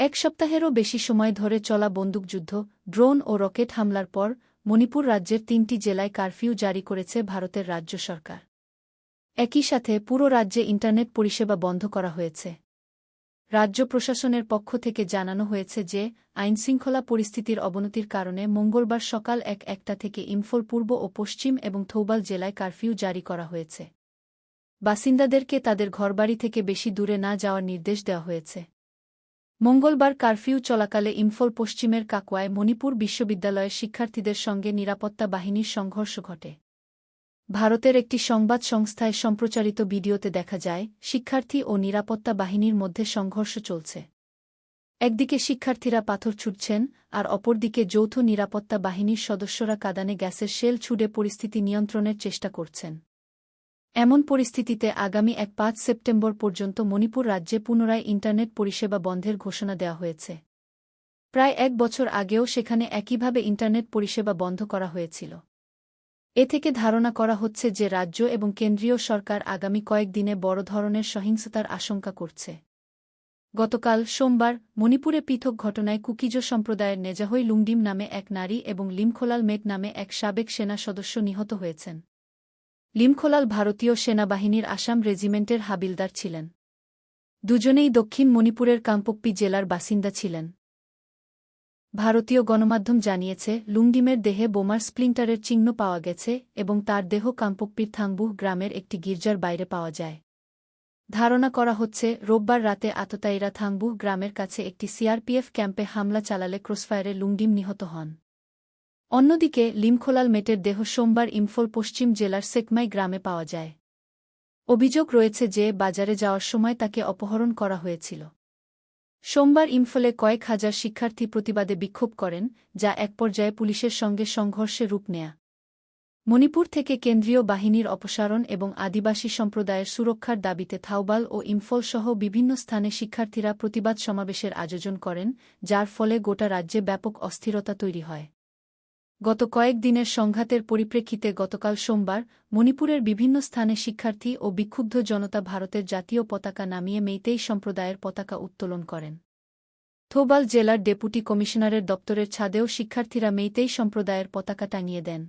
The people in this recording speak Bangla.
এক সপ্তাহেরও বেশি সময় ধরে চলা বন্দুকযুদ্ধ, ড্রোন ও রকেট হামলার পর মণিপুর রাজ্যের তিনটি জেলায় কারফিউ জারি করেছে ভারতের রাজ্য সরকার। একই সাথে পুরো রাজ্যে ইন্টারনেট পরিষেবা বন্ধ করা হয়েছে। রাজ্য প্রশাসনের পক্ষ থেকে জানানো হয়েছে যে, আইনশৃঙ্খলা পরিস্থিতির অবনতির কারণে মঙ্গলবার সকাল এক একটা থেকে ইম্ফল পূর্ব ও পশ্চিম এবং থৌবাল জেলায় কারফিউ জারি করা হয়েছে। বাসিন্দাদেরকে তাদের ঘরবাড়ি থেকে বেশি দূরে না যাওয়ার নির্দেশ দেওয়া হয়েছে। মঙ্গলবার কারফিউ চলাকালে ইম্ফল পশ্চিমের কাকওয়ায় মণিপুর বিশ্ববিদ্যালয়ের শিক্ষার্থীদের সঙ্গে নিরাপত্তা বাহিনীর সংঘর্ষ ঘটে। ভারতের একটি সংবাদ সংস্থায় সম্প্রচারিত ভিডিওতে দেখা যায়, শিক্ষার্থী ও নিরাপত্তা বাহিনীর মধ্যে সংঘর্ষ চলছে। একদিকে শিক্ষার্থীরা পাথর ছুটছেন, আর অপরদিকে যৌথ নিরাপত্তা বাহিনীর সদস্যরা কাদানে গ্যাসের শেল ছুড়ে পরিস্থিতি নিয়ন্ত্রণের চেষ্টা করছেন। এমন পরিস্থিতিতে আগামী এক পাঁচ সেপ্টেম্বর পর্যন্ত মণিপুর রাজ্যে পুনরায় ইন্টারনেট পরিষেবা বন্ধের ঘোষণা দেওয়া হয়েছে। প্রায় এক বছর আগেও সেখানে একইভাবে ইন্টারনেট পরিষেবা বন্ধ করা হয়েছিল। এ থেকে ধারণা করা হচ্ছে যে রাজ্য এবং কেন্দ্রীয় সরকার আগামী কয়েকদিনে বড় ধরনের সহিংসতার আশঙ্কা করছে। গতকাল সোমবার মণিপুরে পৃথক ঘটনায় কুকিজো সম্প্রদায়ের নেজাহই লুংডিম নামে এক নারী এবং লিমখোলাল মেট নামে এক সাবেক সেনা সদস্য নিহত হয়েছেন। লিমখোলাল ভারতীয় সেনাবাহিনীর আসাম রেজিমেন্টের হাবিলদার ছিলেন। দুজনেই দক্ষিণ মণিপুরের কাম্পপ্পি জেলার বাসিন্দা ছিলেন। ভারতীয় গণমাধ্যম জানিয়েছে লুংডিমের দেহে বোমার স্প্লিন্টারের চিহ্ন পাওয়া গেছে এবং তার দেহ কাম্পপ্পির থাংবুহ গ্রামের একটি গির্জার বাইরে পাওয়া যায়। ধারণা করা হচ্ছে, রোববার রাতে আততায়ীরা থাংবুহ গ্রামের কাছে একটি সিআরপিএফ ক্যাম্পে হামলা চালালে ক্রসফায়ারে লুংডিম নিহত হন। অন্যদিকে, লিমখোলাল মেটের দেহ সোমবার ইম্ফল পশ্চিম জেলার সেকমাই গ্রামে পাওয়া যায়। অভিযোগ রয়েছে যে, বাজারে যাওয়ার সময় তাকে অপহরণ করা হয়েছিল। সোমবার ইম্ফলে কয়েক হাজার শিক্ষার্থী প্রতিবাদে বিক্ষোভ করেন, যা এক পর্যায়ে পুলিশের সঙ্গে সংঘর্ষে রূপ নেয়া। মণিপুর থেকে কেন্দ্রীয় বাহিনীর অপসারণ এবং আদিবাসী সম্প্রদায়ের সুরক্ষার দাবিতে থাউবাল ও ইম্ফল সহ বিভিন্ন স্থানে শিক্ষার্থীরা প্রতিবাদ সমাবেশের আয়োজন করেন, যার ফলে গোটা রাজ্যে ব্যাপক অস্থিরতা তৈরি হয়। গত কয়েক দিনের সংঘাতের পরিপ্রেক্ষিতে গতকাল সোমবার মণিপুরের বিভিন্ন স্থানে শিক্ষার্থী ও বিক্ষুব্ধ জনতা ভারতের জাতীয় পতাকা নামিয়ে মেইতেই সম্প্রদায়ের পতাকা উত্তোলন করেন। থোবাল জেলার ডেপুটি কমিশনারের দপ্তরের ছাদেও শিক্ষার্থীরা মেইতেই সম্প্রদায়ের পতাকা টাঙিয়ে দেন।